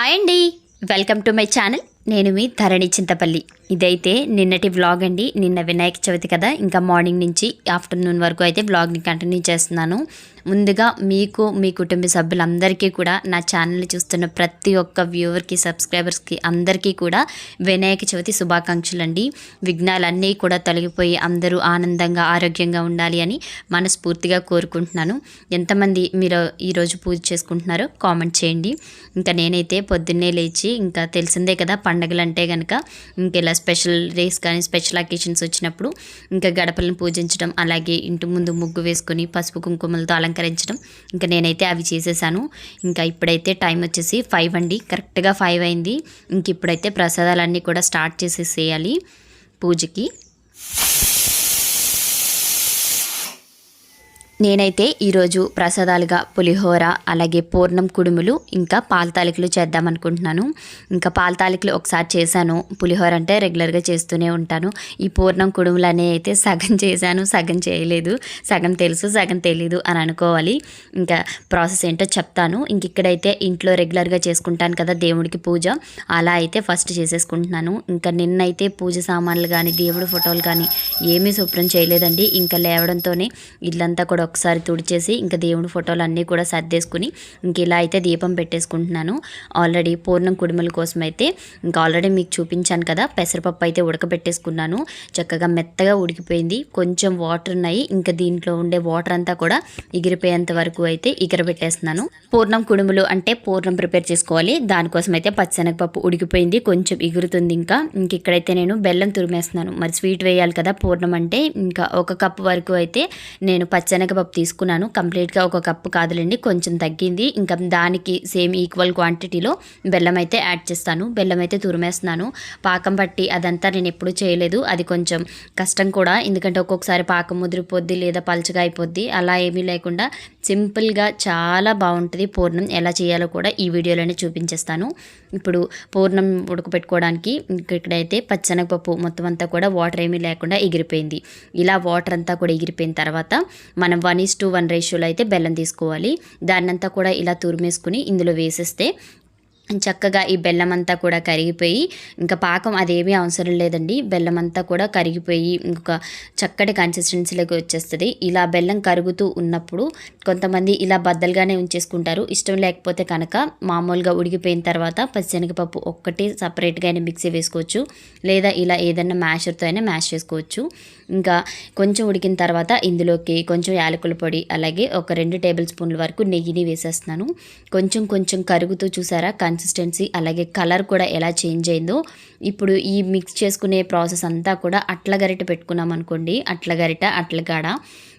Hi అండి. Welcome to my channel. నేను మీ ధరణి చింతపల్లి. ఇదైతే నిన్నటి వ్లాగ్ అండి. నిన్న వినాయక చవితి కదా. ఇంకా మార్నింగ్ నుంచి ఆఫ్టర్నూన్ వరకు అయితే వ్లాగ్ని కంటిన్యూ చేస్తున్నాను. ముందుగా మీకు మీ కుటుంబ సభ్యులందరికీ కూడా నా ఛానల్ని చూస్తున్న ప్రతి ఒక్క వ్యూవర్కి సబ్స్క్రైబర్స్కి అందరికీ కూడా వినాయక చవితి శుభాకాంక్షలు అండి విఘ్నాలన్నీ కూడా తొలగిపోయి అందరూ ఆనందంగా ఆరోగ్యంగా ఉండాలి అని మనస్ఫూర్తిగా కోరుకుంటున్నాను. ఎంతమంది మీరు ఈరోజు పూజ చేసుకుంటున్నారో కామెంట్ చేయండి. ఇంకా నేనైతే పొద్దున్నే లేచి ఇంకా తెలిసిందే కదా పండగలు అంటే కనుక ఇంకెలా స్పెషల్ డేస్ కానీ స్పెషల్ అకేషన్స్ వచ్చినప్పుడు ఇంకా గడపలను పూజించడం అలాగే ఇంటి ముందు ముగ్గు వేసుకొని పసుపు కుంకుమలతో అలంకరించడం ఇంకా నేనైతే అవి చేసేసాను. ఇంకా ఇప్పుడైతే టైం వచ్చేసి ఫైవ్ అండి. కరెక్ట్గా ఫైవ్ అయింది. ఇంక ఇప్పుడైతే ప్రసాదాలన్నీ కూడా స్టార్ట్ చేసేసేయాలి పూజకి. నేనైతే ఈరోజు ప్రసాదాలుగా పులిహోర అలాగే పూర్ణం కుడుములు ఇంకా పాల తాలికలు చేద్దాం అనుకుంటున్నాను. ఇంకా పాలతాలికలు ఒకసారి చేశాను. పులిహోర అంటే రెగ్యులర్గా చేస్తూనే ఉంటాను. ఈ పూర్ణం కుడుములు అనేవి అయితే సగం చేశాను సగం చేయలేదు. సగం తెలుసు సగం తెలీదు అని అనుకోవాలి. ఇంకా ప్రాసెస్ ఏంటో చెప్తాను. ఇంక ఇక్కడైతే ఇంట్లో రెగ్యులర్గా చేసుకుంటాను కదా దేవుడికి పూజ. అలా అయితే ఫస్ట్ చేసేసుకుంటున్నాను. ఇంకా నిన్నైతే పూజ సామాన్లు కానీ దేవుడి ఫోటోలు కానీ ఏమీ శుభ్రం చేయలేదండి. ఇంకా లేవడంతోనే ఇల్లంతా కూడా ఒకసారి తుడిచేసి ఇంకా దేవుడి ఫోటోలు అన్నీ కూడా సర్దేసుకుని ఇంక ఇలా అయితే దీపం పెట్టేసుకుంటున్నాను. ఆల్రెడీ పూర్ణం కుడుముల కోసం అయితే ఇంకా ఆల్రెడీ మీకు చూపించాను కదా పెసరపప్పు అయితే ఉడకబెట్టేసుకున్నాను. చక్కగా మెత్తగా ఉడికిపోయింది. కొంచెం వాటర్ ఉన్నాయి. ఇంకా దీంట్లో ఉండే వాటర్ అంతా కూడా ఎగిరిపోయేంత వరకు అయితే ఎగిరబెట్టేస్తున్నాను. పూర్ణం కుడుములు అంటే పూర్ణం ప్రిపేర్ చేసుకోవాలి. దానికోసం అయితే పచ్చనగపప్పు ఉడికిపోయింది. కొంచెం ఎగురుతుంది ఇంకా. ఇంక ఇక్కడైతే నేను బెల్లం తురిమేస్తున్నాను. మరి స్వీట్ వేయాలి కదా పూర్ణం అంటే. ఇంకా ఒక కప్పు వరకు అయితే నేను పచ్చనగపప్పు తీసుకున్నాను. కంప్లీట్గా ఒక కప్పు కాదులేండి కొంచెం తగ్గింది. ఇంకా దానికి సేమ్ ఈక్వల్ క్వాంటిటీలో బెల్లం అయితే యాడ్ చేస్తాను. బెల్లం అయితే తురిమేస్తున్నాను. పాకం పట్టి అదంతా నేను ఎప్పుడు చేయలేదు. అది కొంచెం కష్టం కూడా. ఎందుకంటే ఒక్కొక్కసారి పాకం ముదిరిపోద్ది లేదా పలుచగా అయిపోద్ది. అలా ఏమీ లేకుండా సింపుల్గా చాలా బాగుంటుంది. పూర్ణం ఎలా చేయాలో కూడా ఈ వీడియోలోనే చూపించేస్తాను. ఇప్పుడు పూర్ణం ఉడకపెట్టుకోవడానికి ఇక్కడైతే పచ్చనగపప్పు మొత్తం అంతా కూడా వాటర్ ఏమీ లేకుండా ఎగిరిపోయింది. ఇలా వాటర్ అంతా కూడా ఎగిరిపోయిన తర్వాత మనం వన్ ఈస్ టు వన్ రేషియోలో అయితే బెల్లం తీసుకోవాలి. దాన్నంతా కూడా ఇలా తురిమేసుకుని ఇందులో వేసేస్తే చక్కగా ఈ బెల్లం అంతా కూడా కరిగిపోయి ఇంకా పాకం అదేమీ అవసరం లేదండి. బెల్లం అంతా కూడా కరిగిపోయి ఇంకొక చక్కటి కన్సిస్టెన్సీలోకి వచ్చేస్తుంది. ఇలా బెల్లం కరుగుతూ ఉన్నప్పుడు కొంతమంది ఇలా బద్దలుగానే ఉంచేసుకుంటారు. ఇష్టం లేకపోతే కనుక మామూలుగా ఉడికిపోయిన తర్వాత పచ్చిశనగపప్పు ఒక్కటి సపరేట్గా అయినా మిక్సీ వేసుకోవచ్చు. లేదా ఇలా ఏదైనా మ్యాషర్తో అయినా మ్యాష్ చేసుకోవచ్చు. ఇంకా కొంచెం ఉడికిన తర్వాత ఇందులోకి కొంచెం యాలకుల పొడి అలాగే ఒక రెండు టేబుల్ స్పూన్ల వరకు నెయ్యిని వేసేస్తున్నాను. కొంచెం కొంచెం కరుగుతూ చూసారా? కన్సిస్టెన్సీ అలాగే కలర్ కూడా ఎలా చేంజ్ అయిందో. ఇప్పుడు ఈ మిక్స్ చేసుకునే ప్రాసెస్ అంతా కూడా అట్ల గరిట పెట్టుకున్నాం అనుకోండి. అట్ల గరిట అట్లగాడ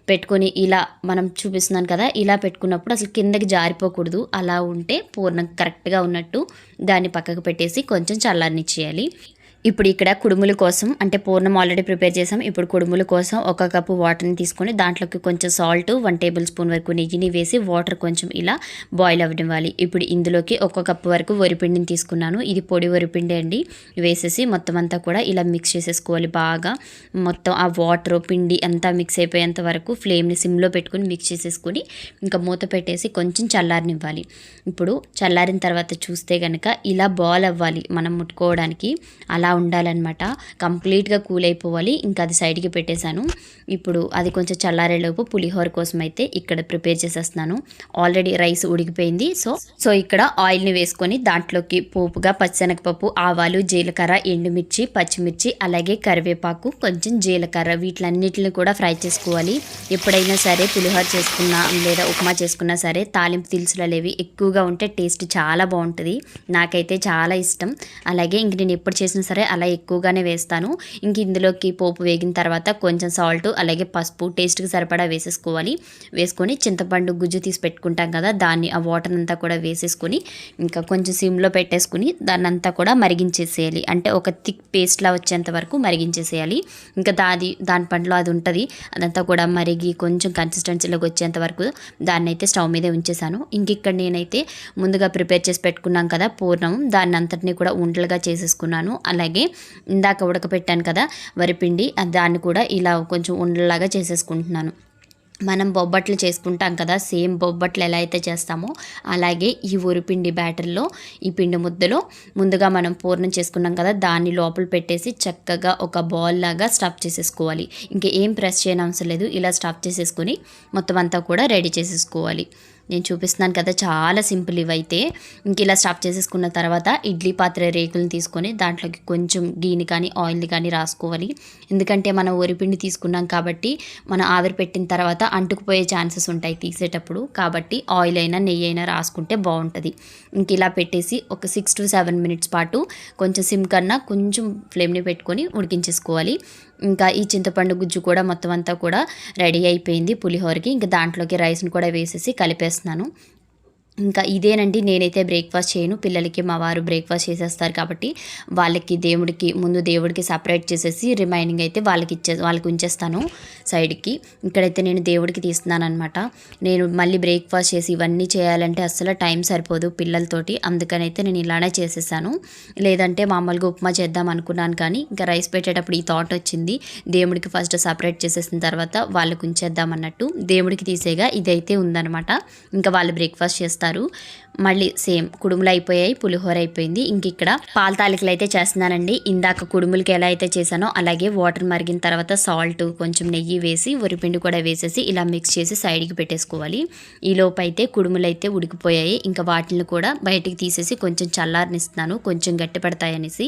పెట్టుకొని ఇలా మనం చూపిస్తున్నాను కదా ఇలా పెట్టుకున్నప్పుడు అసలు కిందకి జారిపోకూడదు. అలా ఉంటే పూర్ణం కరెక్ట్గా ఉన్నట్టు దాన్ని పక్కకు పెట్టేసి కొంచెం చల్లారనిచ్చేయాలి. ఇప్పుడు ఇక్కడ కుడుముల కోసం అంటే పూర్ణం ఆల్రెడీ ప్రిపేర్ చేసాం. ఇప్పుడు కుడుముల కోసం ఒక కప్పు వాటర్ని తీసుకొని దాంట్లోకి కొంచెం సాల్ట్ వన్ టేబుల్ స్పూన్ వరకు నెయ్యిని వేసి వాటర్ కొంచెం ఇలా బాయిల్ అవ్వనివ్వాలి ఇప్పుడు ఇందులోకి ఒక కప్పు వరకు వరిపిండిని తీసుకున్నాను. ఇది పొడి వరిపిండి అండి. వేసేసి మొత్తం అంతా కూడా ఇలా మిక్స్ చేసేసుకోవాలి బాగా. మొత్తం ఆ వాటర్ పిండి అంతా మిక్స్ అయిపోయేంత వరకు ఫ్లేమ్ని సిమ్లో పెట్టుకుని మిక్స్ చేసేసుకొని ఇంకా మూత పెట్టేసి కొంచెం చల్లారనివ్వాలి. ఇప్పుడు చల్లారిన తర్వాత చూస్తే కనుక ఇలా బాల్ అవ్వాలి మనం ముట్టుకోవడానికి. అలా ఉండాలన్నమాట. కంప్లీట్గా కూల్ అయిపోవాలి ఇంకా అది సైడ్కి పెట్టేశాను. ఇప్పుడు అది కొంచెం చల్లారేలోపు పులిహోర కోసం అయితే ఇక్కడ ప్రిపేర్ చేసేస్తున్నాను. ఆల్రెడీ రైస్ ఉడికిపోయింది. సో సో ఇక్కడ ఆయిల్ని వేసుకొని దాంట్లోకి పోపుగా పచ్చనగపప్పు ఆవాలు జీలకర్ర ఎండుమిర్చి పచ్చిమిర్చి అలాగే కరివేపాకు కొంచెం జీలకర్ర వీటిలన్నిటిని కూడా ఫ్రై చేసుకోవాలి. ఎప్పుడైనా సరే పులిహోర చేసుకున్నా లేదా ఉప్మా చేసుకున్నా సరే తాలింపు దినుసులు అనేవి ఎక్కువగా ఉంటే టేస్ట్ చాలా బాగుంటుంది. నాకైతే చాలా ఇష్టం. అలాగే ఇంక నేను ఎప్పుడు చేసినా సరే అలా ఎక్కువగానే వేస్తాను. ఇంక ఇందులోకి పోపు వేగిన తర్వాత కొంచెం సాల్ట్ అలాగే పసుపు టేస్ట్కి సరిపడా వేసేసుకోవాలి. వేసుకొని చింతపండు గుజ్జు తీసి పెట్టుకుంటాం కదా దాన్ని ఆ వాటర్ అంతా కూడా వేసేసుకొని ఇంకా కొంచెం సిమ్లో పెట్టేసుకుని దాన్ని అంతా కూడా మరిగించేసేయాలి. అంటే ఒక థిక్ పేస్ట్లా వచ్చేంత వరకు మరిగించేసేయాలి. ఇంకా దాది దాని పండ్లో అది ఉంటుంది. అదంతా కూడా మరిగి కొంచెం కన్సిస్టెన్సీలోకి వచ్చేంత వరకు దాన్ని అయితే స్టవ్ మీదే ఉంచేసాను. ఇంక ఇక్కడ నేనైతే ముందుగా ప్రిపేర్ చేసి పెట్టుకున్నాం కదా పూర్ణం. దాన్ని అంతటిని కూడా ఉండలుగా చేసేసుకున్నాను. అలాగే ఇందాక ఉడకపెట్టాను కదా వరిపిండి దాన్ని కూడా ఇలా కొంచెం ఉండలాగా చేసేసుకుంటున్నాను. మనం బొబ్బట్లు చేసుకుంటాం కదా సేమ్ బొబ్బట్లు ఎలా అయితే చేస్తామో అలాగే ఈ ఉరిపిండి బ్యాటర్లో ఈ పిండి ముద్దలో ముందుగా మనం పూర్ణం చేసుకున్నాం కదా దాన్ని లోపల పెట్టేసి చక్కగా ఒక బాల్ లాగా స్టఫ్ చేసేసుకోవాలి. ఇంకా ఏం ప్రెస్ చేయని అవసరం లేదు ఇలా స్టఫ్ చేసేసుకొని మొత్తం అంతా కూడా రెడీ చేసేసుకోవాలి. నేను చూపిస్తున్నాను కదా చాలా సింపుల్ ఇవైతే. ఇంక ఇలా స్టఫ్ చేసేసుకున్న తర్వాత ఇడ్లీ పాత్ర రేకులను తీసుకొని దాంట్లోకి కొంచెం గీని కానీ ఆయిల్ని కానీ రాసుకోవాలి. ఎందుకంటే మనం వరిపిండి తీసుకున్నాం కాబట్టి మనం ఆవిరి పెట్టిన తర్వాత అంటుకుపోయే ఛాన్సెస్ ఉంటాయి తీసేటప్పుడు. కాబట్టి ఆయిల్ అయినా నెయ్యి అయినా రాసుకుంటే బాగుంటుంది. ఇంక ఇలా పెట్టేసి ఒక సిక్స్ టు సెవెన్ మినిట్స్ పాటు కొంచెం సిమ్ కన్నా కొంచెం ఫ్లేమ్ని పెట్టుకొని ఉడికించేసుకోవాలి. ఇంకా ఈ చింతపండు గుజ్జు కూడా మొత్తం అంతా కూడా రెడీ అయిపోయింది పులిహోరకి. ఇంకా దాంట్లోకి రైస్ని కూడా వేసేసి కలిపేస్తున్నాను ఇంకా ఇదేనండి నేనైతే బ్రేక్ఫాస్ట్ చేయను. పిల్లలకి మా వారు బ్రేక్ఫాస్ట్ చేసేస్తారు కాబట్టి వాళ్ళకి దేవుడికి ముందు దేవుడికి సపరేట్ చేసేసి రిమైనింగ్ అయితే వాళ్ళకి ఇచ్చే వాళ్ళకి ఉంచేస్తాను సైడ్కి. ఇక్కడైతే నేను దేవుడికి తీస్తున్నాను అనమాట నేను మళ్ళీ బ్రేక్ఫాస్ట్ చేసి ఇవన్నీ చేయాలంటే అస్సలు టైం సరిపోదు పిల్లలతోటి. అందుకనైతే నేను ఇలానే చేసేసాను. లేదంటే మామూలుగా ఉప్మా చేద్దాం అనుకున్నాను కానీ ఇంకా రైస్ పెట్టేటప్పుడు ఈ థాట్ వచ్చింది. దేవుడికి ఫస్ట్ సపరేట్ చేసేసిన తర్వాత వాళ్ళకి ఉంచేద్దాం అన్నట్టు. దేవుడికి తీసేగా ఇదైతే ఉందన్నమాట. ఇంకా వాళ్ళు బ్రేక్ఫాస్ట్ చేస్తారు. చేస్తారు మళ్ళీ సేమ్ కుడుములు అయిపోయాయి పులిహోర అయిపోయింది ఇంక ఇక్కడ పాల తాలికలు అయితే చేస్తున్నానండి. ఇందాక కుడుములకి ఎలా అయితే చేశానో అలాగే వాటర్ మరిగిన తర్వాత సాల్ట్ కొంచెం నెయ్యి వేసి వరిపిండి కూడా వేసేసి ఇలా మిక్స్ చేసి సైడ్కి పెట్టేసుకోవాలి. ఈ అయితే కుడుములు అయితే ఉడికిపోయాయి. ఇంకా వాటిని కూడా బయటికి తీసేసి కొంచెం చల్లారనిస్తున్నాను. కొంచెం గట్టి పడతాయనేసి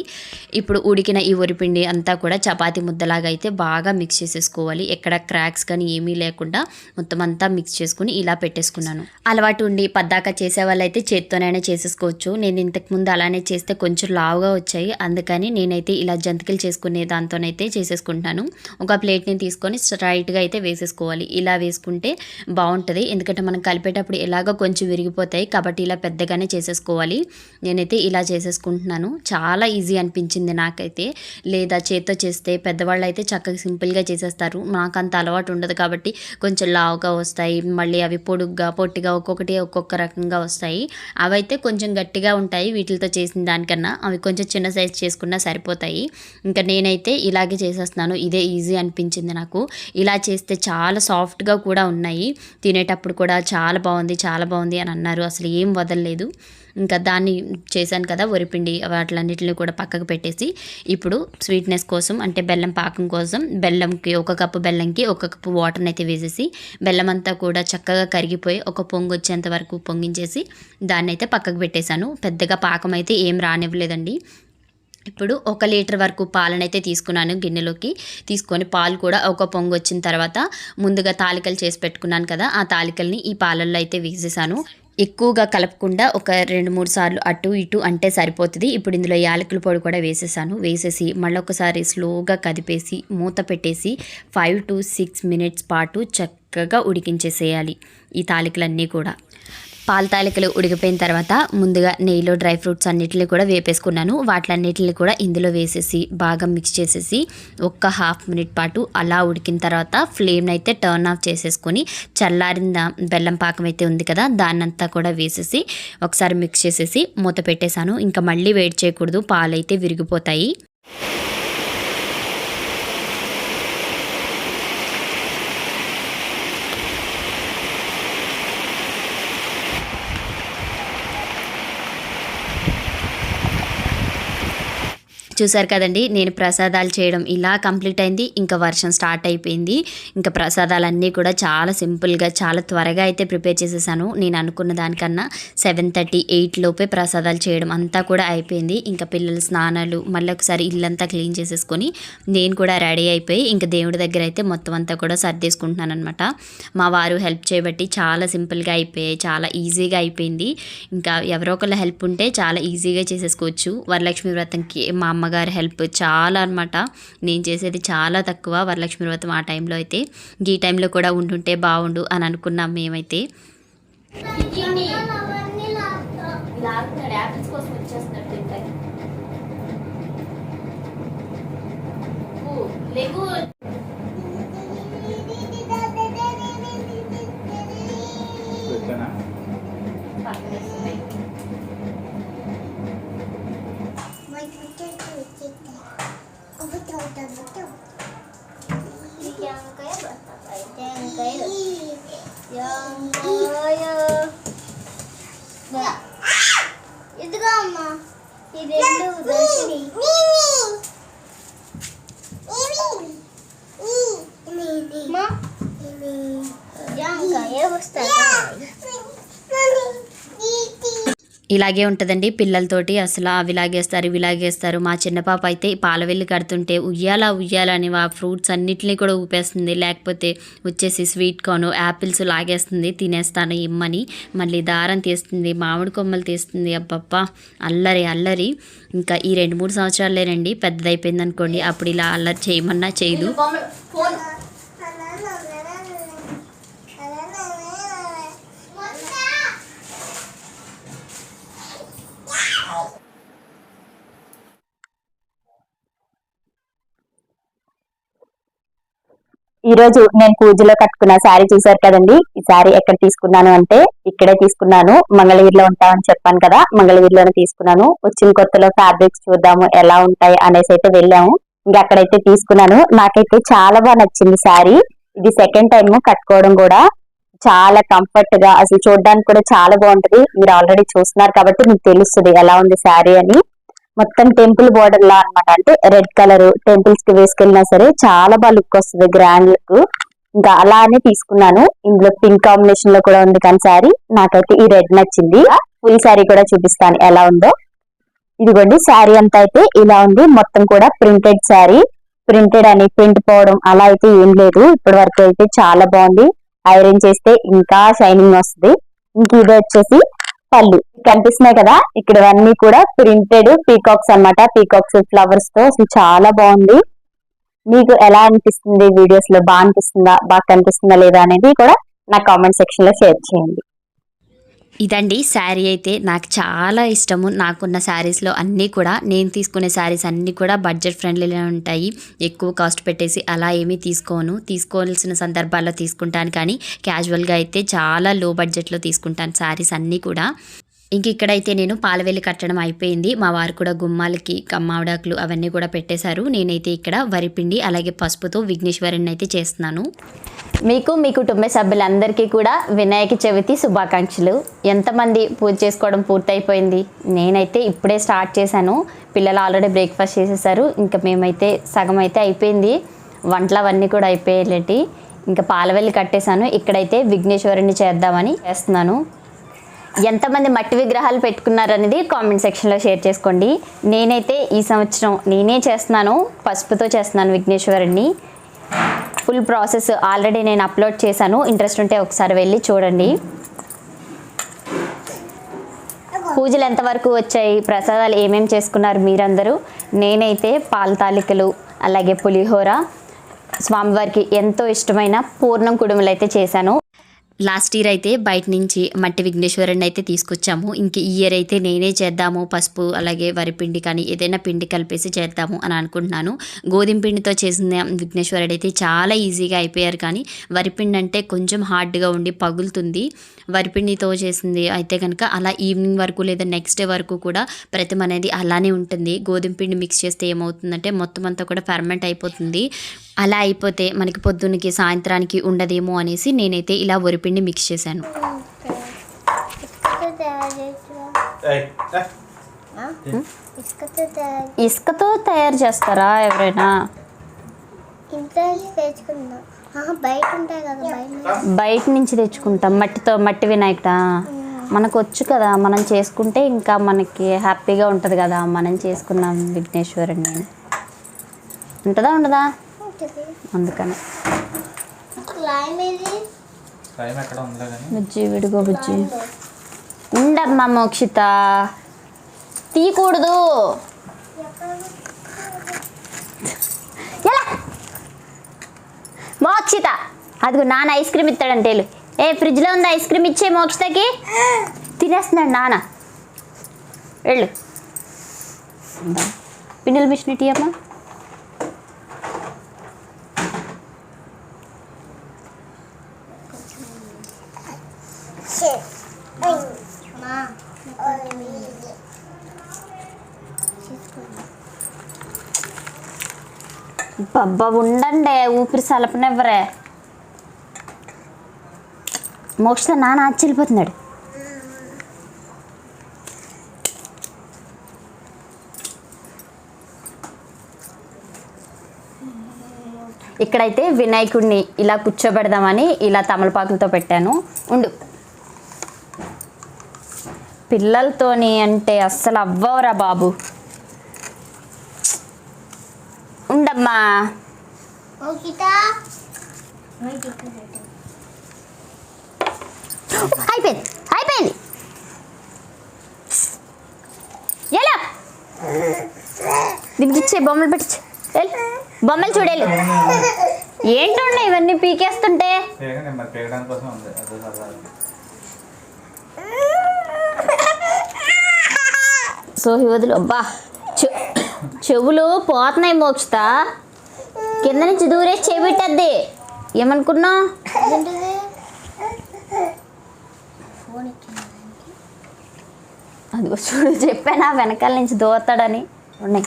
ఇప్పుడు ఉడికిన ఈ వరిపిండి అంతా కూడా చపాతి ముద్దలాగా అయితే బాగా మిక్స్ చేసేసుకోవాలి. ఎక్కడ క్రాక్స్ కానీ ఏమీ లేకుండా మొత్తం అంతా మిక్స్ చేసుకుని ఇలా పెట్టేసుకున్నాను. అలవాటు ఉండి పద్దాక చేసే వాళ్ళైతే చేత్తోనైనా చేసేసుకోవచ్చు. నేను ఇంతకు ముందు అలానే చేస్తే కొంచెం లావుగా వచ్చాయి. అందుకని నేనైతే ఇలా జంతికలు చేసుకునే దాంతోనైతే చేసేసుకుంటాను ఒక ప్లేట్ని తీసుకొని స్ట్రైట్గా అయితే వేసేసుకోవాలి. ఇలా వేసుకుంటే బాగుంటుంది. ఎందుకంటే మనం కలిపేటప్పుడు ఎలాగో కొంచెం విరిగిపోతాయి. కాబట్టి ఇలా పెద్దగానే చేసేసుకోవాలి. నేనైతే ఇలా చేసేసుకుంటున్నాను. చాలా ఈజీ అనిపించింది నాకైతే. లేదా చేత్తో చేస్తే పెద్దవాళ్ళు అయితే చక్కగా సింపుల్గా చేసేస్తారు. నాకు అంత అలవాటు ఉండదు కాబట్టి కొంచెం లావుగా వస్తాయి. మళ్ళీ అవి పొడుగ్గా పొట్టిగా ఒక్కొక్కటి ఒక్కొక్క రకంగా వస్తాయి. అవైతే కొంచెం గట్టిగా ఉంటాయి వీటితో చేసిన దానికన్నా. అవి కొంచెం చిన్న సైజ్ చేసుకున్నా సరిపోతాయి. ఇంకా నేనైతే ఇలాగే చేసేస్తున్నాను. ఇదే ఈజీ అనిపించింది నాకు. ఇలా చేస్తే చాలా సాఫ్ట్గా కూడా ఉన్నాయి. తినేటప్పుడు కూడా చాలా బాగుంది చాలా బాగుంది అని అన్నారు. అసలు ఏం వదలలేదు. ఇంకా దాన్ని చేశాను కదా వరిపిండి వాటిలన్నిటిని కూడా పక్కకు పెట్టేసి ఇప్పుడు స్వీట్నెస్ కోసం అంటే బెల్లం పాకం కోసం బెల్లంకి ఒక కప్పు బెల్లంకి ఒక కప్పు వాటర్ని అయితే వేసేసి బెల్లం అంతా కూడా చక్కగా కరిగిపోయి ఒక పొంగు వచ్చేంత వరకు పొంగించేసి దాన్ని అయితే పక్కకు పెట్టేశాను. పెద్దగా పాకం అయితే ఏం రానివ్వలేదండి. ఇప్పుడు ఒక లీటర్ వరకు పాలనైతే తీసుకున్నాను గిన్నెలోకి. తీసుకొని పాలు కూడా ఒక పొంగు వచ్చిన తర్వాత ముందుగా తాలికలు చేసి పెట్టుకున్నాను కదా ఆ తాలికల్ని ఈ పాలల్లో అయితే వేసేసాను. ఎక్కువగా కలపకుండా ఒక రెండు మూడు సార్లు అటు ఇటు అంటే సరిపోతుంది. ఇప్పుడు ఇందులో యాలకుల పొడి కూడా వేసేసాను. వేసేసి మళ్ళీ ఒకసారి స్లోగా కదిపేసి మూత పెట్టేసి ఫైవ్ టు సిక్స్ మినిట్స్ పాటు చక్కగా ఉడికించేసేయాలి ఈ తాలికలన్నీ కూడా. పాల తాలికలు ఉడికిపోయిన తర్వాత ముందుగా నెయ్యిలో డ్రై ఫ్రూట్స్ అన్నిటిని కూడా వేపేసుకున్నాను. వాటిలన్నిటిని కూడా ఇందులో వేసేసి బాగా మిక్స్ చేసేసి ఒక్క హాఫ్ మినిట్ పాటు అలా ఉడికిన తర్వాత ఫ్లేమ్ని అయితే టర్న్ ఆఫ్ చేసేసుకొని చల్లారిన బెల్లం పాకం అయితే ఉంది కదా దాన్నంతా కూడా వేసేసి ఒకసారి మిక్స్ చేసేసి మూత పెట్టేశాను. ఇంకా మళ్ళీ వేడి చేయకూడదు పాలైతే విరిగిపోతాయి. చూసారు కదండి నేను ప్రసాదాలు చేయడం ఇలా కంప్లీట్ అయింది ఇంకా వర్షం స్టార్ట్ అయిపోయింది. ఇంకా ప్రసాదాలన్నీ కూడా చాలా సింపుల్గా చాలా త్వరగా అయితే ప్రిపేర్ చేసేసాను. నేను అనుకున్న దానికన్నా సెవెన్ థర్టీ ఎయిట్ లోపే ప్రసాదాలు చేయడం అంతా కూడా అయిపోయింది. ఇంకా పిల్లల స్నానాలు మళ్ళీ ఒకసారి ఇల్లంతా క్లీన్ చేసేసుకొని నేను కూడా రెడీ అయిపోయి ఇంకా దేవుడి దగ్గర అయితే మొత్తం అంతా కూడా సర్దేసుకుంటున్నాను అనమాట మా వారు హెల్ప్ చేయబట్టి చాలా సింపుల్గా అయిపోయాయి చాలా ఈజీగా అయిపోయింది. ఇంకా ఎవరో ఒకళ్ళ హెల్ప్ ఉంటే చాలా ఈజీగా చేసేసుకోవచ్చు. వరలక్ష్మి వ్రతంకి మా అమ్మ అమ్మగారి హెల్ప్ చాలా అనమాట నేను చేసేది చాలా తక్కువ. వరలక్ష్మి వ్రతం ఆ టైంలో అయితే. ఈ టైంలో కూడా ఉండుంటే బాగుండు అని అనుకున్నాం మేమైతే. లేకు ఇదిగో అమ్మా ఈ రెండు వస్తాయి ఇలాగే ఉంటుందండి పిల్లలతోటి. అసలు అవి లాగేస్తారు ఇవి లాగేస్తారు. మా చిన్న పాప అయితే పాలవెల్లి కడుతుంటే ఉయ్యాల ఉయ్యాలని ఆ ఫ్రూట్స్ అన్నిటిని కూడా ఊపేస్తుంది. లేకపోతే వచ్చేసి స్వీట్ కార్న్ యాపిల్స్ లాగేస్తుంది. తినేస్తాను ఇమ్మని. మళ్ళీ దారం తీస్తుంది మామిడి కొమ్మలు తీస్తుంది. అబ్బబ్బా! అల్లరి అల్లరి. ఇంకా ఈ రెండు మూడు సంవత్సరాలేనండి పెద్దదైపోయింది అనుకోండి అప్పుడు ఇలా అల్లరి చేయమన్నా చేయదు. ఈ రోజు నేను పూజలో కట్టుకున్న శారీ చూసారు కదండి. ఈ శారీ ఎక్కడ తీసుకున్నాను అంటే ఇక్కడే తీసుకున్నాను. మంగళగిరిలో ఉంటామని చెప్పాను కదా మంగళగిరిలోనే తీసుకున్నాను. వచ్చిన కొత్తలో ఫ్యాబ్రిక్స్ చూద్దాము ఎలా ఉంటాయి అనేసి అయితే వెళ్ళాము. ఇంకా అక్కడైతే తీసుకున్నాను. నాకైతే చాలా బాగా నచ్చింది శారీ. ఇది సెకండ్ టైం కట్టుకోవడం కూడా చాలా కంఫర్ట్గా అసలు చూడడానికి కూడా చాలా బాగుంటది. మీరు ఆల్రెడీ చూస్తున్నారు కాబట్టి మీకు తెలుస్తుంది ఎలా ఉంది శారీ అని. మొత్తం టెంపుల్ బోర్డర్ లా అన్నమాట. అంటే రెడ్ కలర్ టెంపుల్స్కి వేసుకెళ్ళినా సరే చాలా బాగా లుక్ వస్తుంది గ్రాండ్ లుక్. ఇంకా అలానే తీసుకున్నాను. ఇందులో పింక్ కాంబినేషన్లో కూడా ఉంది కానీ శారీ నాకైతే ఈ రెడ్ నచ్చింది. ఫుల్ శారీ కూడా చూపిస్తాను ఎలా ఉందో. ఇదిగోండి శారీ అంతా అయితే ఇలా ఉంది. మొత్తం కూడా ప్రింటెడ్ శారీ ప్రింటెడ్ అని ప్రింట్ పోవడం అలా అయితే ఏం లేదు. ఇప్పటి వరకు అయితే చాలా బాగుంది. ఐరన్ చేస్తే ఇంకా షైనింగ్ వస్తుంది. ఇంక ఇది వచ్చేసి పళ్ళు కనిపిస్తున్నాయి కదా? ఇక్కడ అన్ని కూడా ప్రింటెడ్ పీకాక్స్ అన్నమాట. పీకాక్స్ ఫ్లవర్స్తో అసలు చాలా బాగుంది. మీకు ఎలా అనిపిస్తుంది? వీడియోస్లో బాగా అనిపిస్తుందా? బాగా కనిపిస్తుందా లేదా అనేది కూడా నా కామెంట్ సెక్షన్లో షేర్ చేయండి. ఇదండి శారీ అయితే నాకు చాలా ఇష్టము. నాకున్న శారీస్లో అన్నీ కూడా నేను తీసుకునే శారీస్ అన్నీ కూడా బడ్జెట్ ఫ్రెండ్లీలో ఉంటాయి. ఎక్కువ కాస్ట్ పెట్టేసి అలా ఏమీ తీసుకోను. తీసుకోవాల్సిన సందర్భాల్లో తీసుకుంటాను కానీ క్యాజువల్గా అయితే చాలా లో బడ్జెట్లో తీసుకుంటాను శారీస్ అన్నీ కూడా. ఇంక ఇక్కడైతే నేను పాలవెల్లి కట్టడం అయిపోయింది. మా వారు కూడా గుమ్మాలకి కమ్మావిడాకులు అవన్నీ కూడా పెట్టేశారు. నేనైతే ఇక్కడ వరిపిండి అలాగే పసుపుతో విఘ్నేశ్వరుని అయితే చేస్తున్నాను. మీకు మీ కుటుంబ సభ్యులందరికీ కూడా వినాయక చవితి శుభాకాంక్షలు. ఎంతమంది పూజ చేసుకోవడం పూర్తయిపోయింది? నేనైతే ఇప్పుడే స్టార్ట్ చేశాను. పిల్లలు ఆల్రెడీ బ్రేక్ఫాస్ట్ చేసేసారు. ఇంకా మేమైతే సగం అయితే అయిపోయింది. వంటలు అవన్నీ కూడా అయిపోయేలేటి ఇంకా పాలవెల్లి కట్టేశాను. ఇక్కడైతే విఘ్నేశ్వరుని చేద్దామని చేస్తున్నాను. ఎంతమంది మట్టి విగ్రహాలు పెట్టుకున్నారనేది కామెంట్ సెక్షన్లో షేర్ చేసుకోండి. నేనైతే ఈ సంవత్సరం నేనే చేస్తున్నాను పసుపుతో చేస్తున్నాను విఘ్నేశ్వరుని ఫుల్ ప్రాసెస్ ఆల్రెడీ నేను అప్లోడ్ చేశాను. ఇంట్రెస్ట్ ఉంటే ఒకసారి వెళ్ళి చూడండి. పూజలు ఎంతవరకు వచ్చాయి? ప్రసాదాలు ఏమేమి చేసుకున్నారు మీరందరూ? నేనైతే పాల తాలికలు అలాగే పులిహోర. స్వామివారికి ఎంతో ఇష్టమైన పూర్ణం కుడుములు అయితే చేశాను. లాస్ట్ ఇయర్ అయితే బయట నుంచి మట్టి విఘ్నేశ్వరుని అయితే తీసుకొచ్చాము. ఇంక ఈ ఇయర్ అయితే నేనే చేద్దాము పసుపు అలాగే వరిపిండి కానీ ఏదైనా పిండి కలిపేసి చేద్దాము అని అనుకుంటున్నాను. గోధుమ పిండితో చేసిన విఘ్నేశ్వరుడు అయితే చాలా ఈజీగా అయిపోయారు కానీ వరిపిండి అంటే కొంచెం హార్డ్గా ఉండి పగులుతుంది. వరిపిండితో చేసింది అయితే కనుక అలా ఈవినింగ్ వరకు లేదా నెక్స్ట్ డే వరకు కూడా ప్రతిమ అనేది అలానే ఉంటుంది. గోధుమ పిండి మిక్స్ చేస్తే ఏమవుతుందంటే మొత్తం అంతా కూడా ఫెర్మెంట్ అయిపోతుంది. అలా అయిపోతే మనకి పొద్దున్నకి సాయంత్రానికి ఉండదేమో అనేసి నేనైతే ఇలా వరిపిండి మిక్స్ చేశాను. ఇసుకతో తయారు చేస్తారా ఎవరైనా? బయట నుంచి తెచ్చుకుంటాం. మట్టితో మట్టి వినాయకుడా? మనకు వచ్చు కదా మనం చేసుకుంటే ఇంకా మనకి హ్యాపీగా ఉంటుంది కదా. మనం చేసుకున్నాం విఘ్నేశ్వరుని ఉంటుందా ఉండదా? అందుకని. బుజ్జి విడుగో బుజ్జి. ఉండమ్మా మోక్షిత. తీయకూడదు. ఎలా? మోక్షిత. అదిగో నాన్న ఐస్ క్రీమ్ ఇస్తాడంటే వెళ్ళు. ఏ ఫ్రిడ్జ్లో ఉంది ఐస్ క్రీమ్ ఇచ్చే మోక్షితకి? తినేస్తున్నాడు నాన్న. వెళ్ళు. పిన్నెల మిషన్ టీ అమ్మా అబ్బా ఉండండి ఊపిరి సలపనివ్వరే మోక్ష నాన్న ఆశ్చర్యపోతున్నాడు. ఇక్కడైతే వినాయకుడిని ఇలా కూర్చోబెడదామని ఇలా తమలపాకులతో పెట్టాను. ఉండు. పిల్లలతోని అంటే అస్సలు అవ్వవురా బాబు. గీత అయిపోయింది అయిపోయింది ఎలా దీనికి ఇచ్చే బొమ్మలు పెట్టచ్చు. బొమ్మలు చూడేళ్ళు ఏంటండి ఇవన్నీ పీకేస్తుంటే? సోహి వదులు అబ్బా. చె- చెవులు పోతున్నాయి మోక్షత. కింద నుంచి దూరేసి చేపెట్టద్ది. ఏమనుకున్నా? అది అదిగో చూడు చెప్పానా వెనకాల నుంచి దూరతాడని ఉన్నాయి.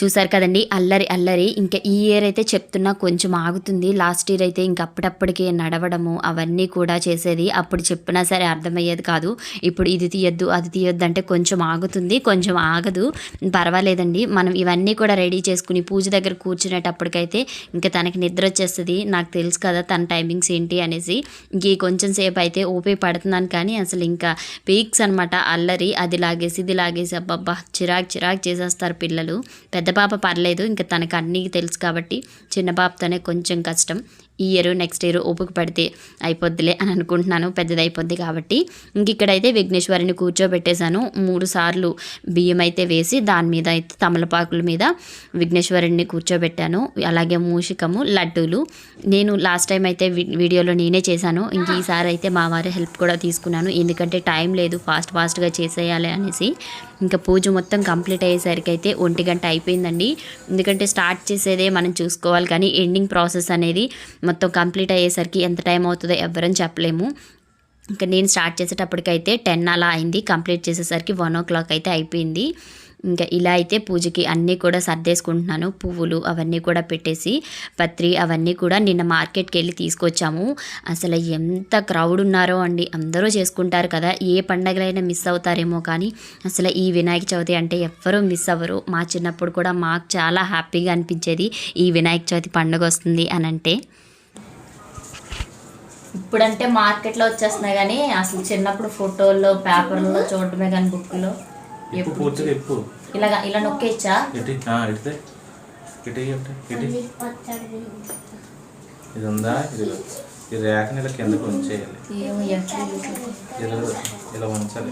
చూసారు కదండి అల్లరి అల్లరి. ఇంకా ఈ ఇయర్ అయితే చెప్తున్నా కొంచెం ఆగుతుంది. లాస్ట్ ఇయర్ అయితే ఇంక అప్పుడప్పటికే నడవడము అవన్నీ కూడా చేసేది. అప్పుడు చెప్పినా సరే అర్థమయ్యేది కాదు. ఇప్పుడు ఇది తీయొద్దు అది తీయొద్దు అంటే కొంచెం ఆగుతుంది కొంచెం ఆగదు. పర్వాలేదండి. మనం ఇవన్నీ కూడా రెడీ చేసుకుని పూజ దగ్గర కూర్చునేటప్పటికైతే ఇంకా తనకి నిద్ర వచ్చేస్తుంది. నాకు తెలుసు కదా తన టైమింగ్స్ ఏంటి అనేసి. ఇంక కొంచెం సేపు అయితే ఓపి పడుతున్నాను కానీ అసలు ఇంకా పీక్స్ అనమాట అల్లరి అది లాగేసి ఇది లాగేసి. అబ్బబ్బా చిరాకు చిరాకు చేసేస్తారు పిల్లలు. పెద్ద పెద్ద పాప పర్లేదు ఇంకా తనకు అన్నీ తెలుసు కాబట్టి చిన్న పాపతోనే కొంచెం కష్టం. ఈ ఇయర్ నెక్స్ట్ ఇయర్ ఓపిక పడితే అయిపోద్దిలే అని అనుకుంటున్నాను. పెద్దది అయిపోద్ది కాబట్టి. ఇంక ఇక్కడైతే విఘ్నేశ్వరిని కూర్చోబెట్టేశాను. మూడు సార్లు బియ్యం అయితే వేసి దాని మీద అయితే తమలపాకుల మీద విఘ్నేశ్వరుడిని కూర్చోబెట్టాను. అలాగే మూషికము లడ్డూలు. నేను లాస్ట్ టైం అయితే వి- వీడియోలో నేనే చేశాను. ఇంక ఈసారి అయితే మా వారి హెల్ప్ కూడా తీసుకున్నాను. ఎందుకంటే టైం లేదు ఫాస్ట్ ఫాస్ట్గా చేసేయాలి అనేసి. ఇంకా పూజ మొత్తం కంప్లీట్ అయ్యేసరికి అయితే ఒంటి గంట అయిపోయిందండి. ఎందుకంటే స్టార్ట్ చేసేదే మనం చూసుకోవాలి. కానీ ఎండింగ్ ప్రాసెస్ అనేది మొత్తం కంప్లీట్ అయ్యేసరికి ఎంత టైం అవుతుందో ఎవరని చెప్పలేము. ఇంకా నేను స్టార్ట్ చేసేటప్పటికైతే టెన్ అలా అయింది. కంప్లీట్ చేసేసరికి వన్ ఓ క్లాక్ అయితే అయిపోయింది. ఇంకా ఇలా అయితే పూజకి అన్నీ కూడా సర్దేసుకుంటున్నాను. పువ్వులు అవన్నీ కూడా పెట్టేసి పత్రి అవన్నీ కూడా నిన్న మార్కెట్కి వెళ్ళి తీసుకొచ్చాము. అసలు ఎంత క్రౌడ్ ఉన్నారో అండి. అందరూ చేసుకుంటారు కదా. ఏ పండగలైనా మిస్ అవుతారేమో కానీ అసలు ఈ వినాయక చవితి అంటే ఎవ్వరూ మిస్ అవ్వరు. మా చిన్నప్పుడు కూడా మాకు చాలా హ్యాపీగా అనిపించేది ఈ వినాయక చవితి పండుగ వస్తుంది అని అంటే. ఇప్పుడంటే మార్కెట్లో వచ్చేస్తున్నాయి కానీ అసలు చిన్నప్పుడు ఫోటోల్లో పేపర్లో చూడటమే కానీ బుక్లో ఇలా ఇలా నొక్కేచ్చా? ఇది ఉందా? ఇది ఈ రేఖని ఇలా కిందకు ఉంచేయాలి. ఇలా ఉంచాలి.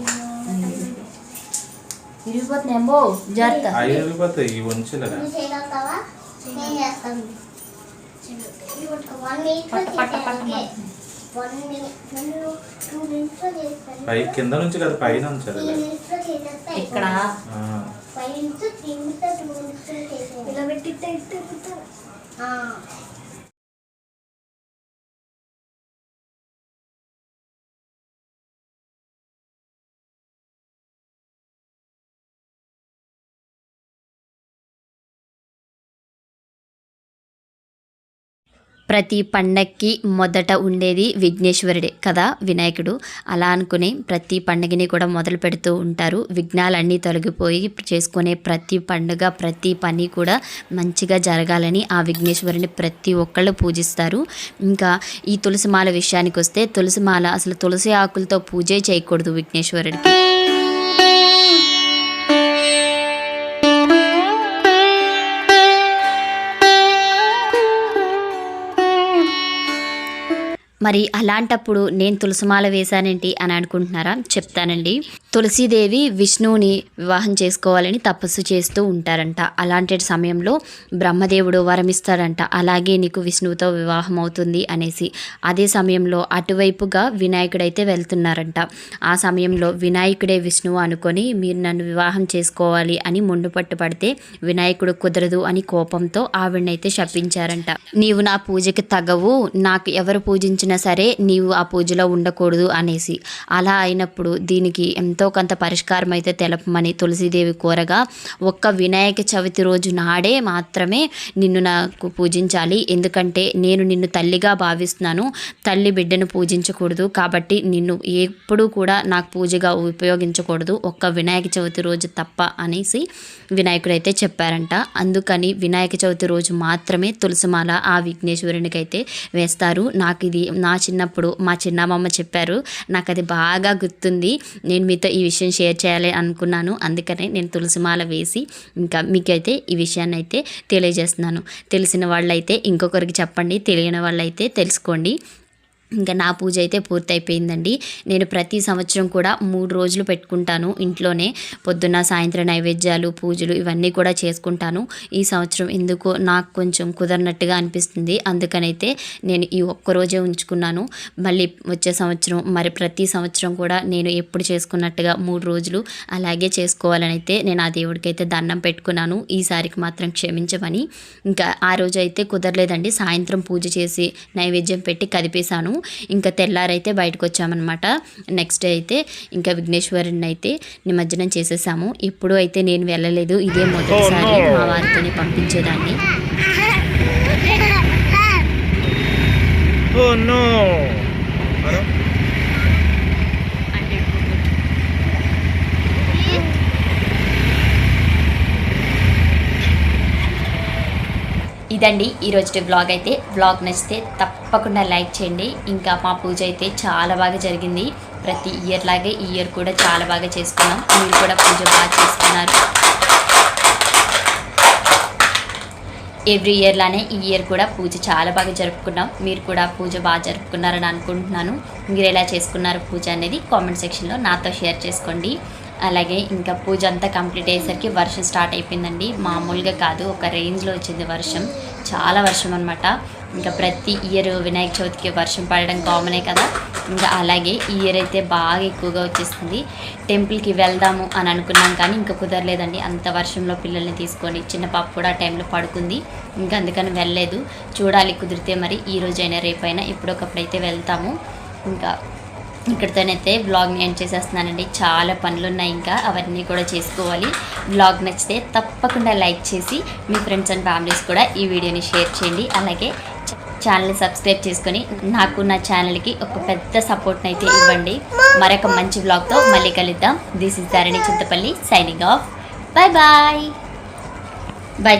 జాగ్రత్త. అవి ఇవి పట్ట, పట్ట, పట్ట, పై కింద నుంచి కదా పైన ఇక్కడ. లో చేసేయాలి ఇలా పెట్టి ప్రతి పండక్కి మొదట ఉండేది విఘ్నేశ్వరుడే కదా వినాయకుడు. అలా అనుకుని ప్రతి పండగని కూడా మొదలు పెడుతూ ఉంటారు. విఘ్నాలన్నీ తొలగిపోయి చేసుకునే ప్రతి పండుగ ప్రతి పని కూడా మంచిగా జరగాలని ఆ విఘ్నేశ్వరుని ప్రతి ఒక్కళ్ళు పూజిస్తారు. ఇంకా ఈ తులసిమాల విషయానికి వస్తే తులసిమాల అసలు తులసి ఆకులతో పూజే చేయకూడదు విఘ్నేశ్వరుడికి. మరి అలాంటప్పుడు నేను తులసిమాల వేశానేంటి అని అనుకుంటున్నారా? చెప్తానండి. తులసీదేవి విష్ణువుని వివాహం చేసుకోవాలని తపస్సు చేస్తూ ఉంటారంట. అలాంటి సమయంలో బ్రహ్మదేవుడు వరమిస్తాడంట. అలాగే నీకు విష్ణువుతో వివాహం అవుతుంది అనేసి. అదే సమయంలో అటువైపుగా వినాయకుడైతే వెళ్తున్నారంట. ఆ సమయంలో వినాయకుడే విష్ణువు అనుకొని మీరు నన్ను వివాహం చేసుకోవాలి అని ముందు పట్టు పడితే వినాయకుడు కుదరదు అని కోపంతో ఆవిడనైతే శపించారంట. నీవు నా పూజకి తగవు. నాకు ఎవరు పూజించిన అయినా సరే నీవు ఆ పూజలో ఉండకూడదు అనేసి. అలా అయినప్పుడు దీనికి ఎంతో కొంత పరిష్కారం అయితే తెలపమని తులసీదేవి కోరగా ఒక్క వినాయక చవితి రోజు నాడే మాత్రమే నిన్ను నాకు పూజించాలి. ఎందుకంటే నేను నిన్ను తల్లిగా భావిస్తున్నాను. తల్లి బిడ్డను పూజించకూడదు. కాబట్టి నిన్ను ఎప్పుడూ కూడా నాకు పూజగా ఉపయోగించకూడదు. ఒక్క వినాయక చవితి రోజు తప్ప అనేసి వినాయకుడు అయితే చెప్పారంట. అందుకని వినాయక చవితి రోజు మాత్రమే తులసిమాల ఆ విఘ్నేశ్వరునికి అయితే వేస్తారు. నాకు ఇది నా చిన్నప్పుడు మా చిన్నమ్మమ్మ చెప్పారు నాకు అది బాగా గుర్తుంది నేను మీతో ఈ విషయం షేర్ చేయాలి అనుకున్నాను అందుకనే నేను తులసిమాల వేసి ఇంకా మీకైతే ఈ విషయాన్ని అయితే తెలియజేస్తున్నాను. తెలిసిన వాళ్ళైతే ఇంకొకరికి చెప్పండి తెలియని వాళ్ళైతే తెలుసుకోండి. ఇంకా నా పూజ అయితే పూర్తయిపోయిందండి. నేను ప్రతి సంవత్సరం కూడా మూడు రోజులు పెట్టుకుంటాను ఇంట్లోనే. పొద్దున్న సాయంత్రం నైవేద్యాలు పూజలు ఇవన్నీ కూడా చేసుకుంటాను. ఈ సంవత్సరం ఎందుకో నాకు కొంచెం కుదరనట్టుగా అనిపిస్తుంది. అందుకనైతే నేను ఈ ఒక్క రోజే ఉంచుకున్నాను. మళ్ళీ వచ్చే సంవత్సరం మరి ప్రతి సంవత్సరం కూడా నేను ఎప్పుడు చేసుకున్నట్టుగా మూడు రోజులు అలాగే చేసుకోవాలని అయితే నేను ఆ దేవుడికి అయితే దండం పెట్టుకున్నాను. ఈసారికి మాత్రం క్షమించమని. ఇంకా ఆ రోజు అయితే కుదరలేదండి. సాయంత్రం పూజ చేసి నైవేద్యం పెట్టి కదిపేశాను. ఇంకా తెల్లారైతే బయటకు వచ్చామన్నమాట నెక్స్ట్ డే అయితే ఇంకా విఘ్నేశ్వరుని అయితే నిమజ్జనం చేసేసాము. ఎప్పుడు అయితే నేను వెళ్ళలేదు. ఇదే మొదటిసారి మా వారితోనే పంపించేదాన్ని. ఓ నో ఇదండి ఈరోజు వ్లాగ్ అయితే. వ్లాగ్ నచ్చితే తప్పకుండా లైక్ చేయండి. ఇంకా మా పూజ అయితే చాలా బాగా జరిగింది. ప్రతి ఇయర్ లాగే ఈ ఇయర్ కూడా చాలా బాగా చేసుకున్నాం. మీరు కూడా పూజ బాగా చేసుకున్నారు. ఎవ్రీ ఇయర్ లానే ఈ ఇయర్ కూడా పూజ చాలా బాగా జరుపుకున్నాం. మీరు కూడా పూజ బాగా జరుపుకున్నారని అనుకుంటున్నాను. మీరు ఎలా చేసుకున్నారు పూజ అనేది కామెంట్ సెక్షన్లో నాతో షేర్ చేసుకోండి. అలాగే ఇంకా పూజ అంతా కంప్లీట్ అయ్యేసరికి వర్షం స్టార్ట్ అయిపోయిందండి. మామూలుగా కాదు ఒక రేంజ్లో వచ్చింది వర్షం. చాలా వర్షం అనమాట ఇంకా ప్రతి ఇయర్ వినాయక చవితికి వర్షం పడడం కామనే కదా. ఇంకా అలాగే ఈ ఇయర్ అయితే బాగా ఎక్కువగా వచ్చేస్తుంది. టెంపుల్కి వెళ్దాము అని అనుకున్నాం కానీ ఇంకా కుదరలేదండి. అంత వర్షంలో పిల్లల్ని తీసుకొని చిన్న పాప కూడా ఆ టైంలో పడుకుంది. ఇంకా అందుకని వెళ్ళలేదు. చూడాలి కుదిరితే మరి ఈ రోజైనా రేపైనా ఇప్పుడొకప్పుడైతే వెళ్తాము. ఇంకా ఇక్కడితోనైతే వ్లాగ్ని ఎండ్ చేసేస్తున్నానండి. చాలా పనులు ఉన్నాయి ఇంకా. అవన్నీ కూడా చేసుకోవాలి. వ్లాగ్ నచ్చితే తప్పకుండా లైక్ చేసి మీ ఫ్రెండ్స్ అండ్ ఫ్యామిలీస్ కూడా ఈ వీడియోని షేర్ చేయండి. అలాగే ఛానల్ని సబ్స్క్రైబ్ చేసుకొని నాకు నా ఛానల్కి ఒక పెద్ద సపోర్ట్ని అయితే ఇవ్వండి. మరొక మంచి వ్లాగ్తో మళ్ళీ కలుద్దాం. This is Dharani Chintapalli signing off bye bye bye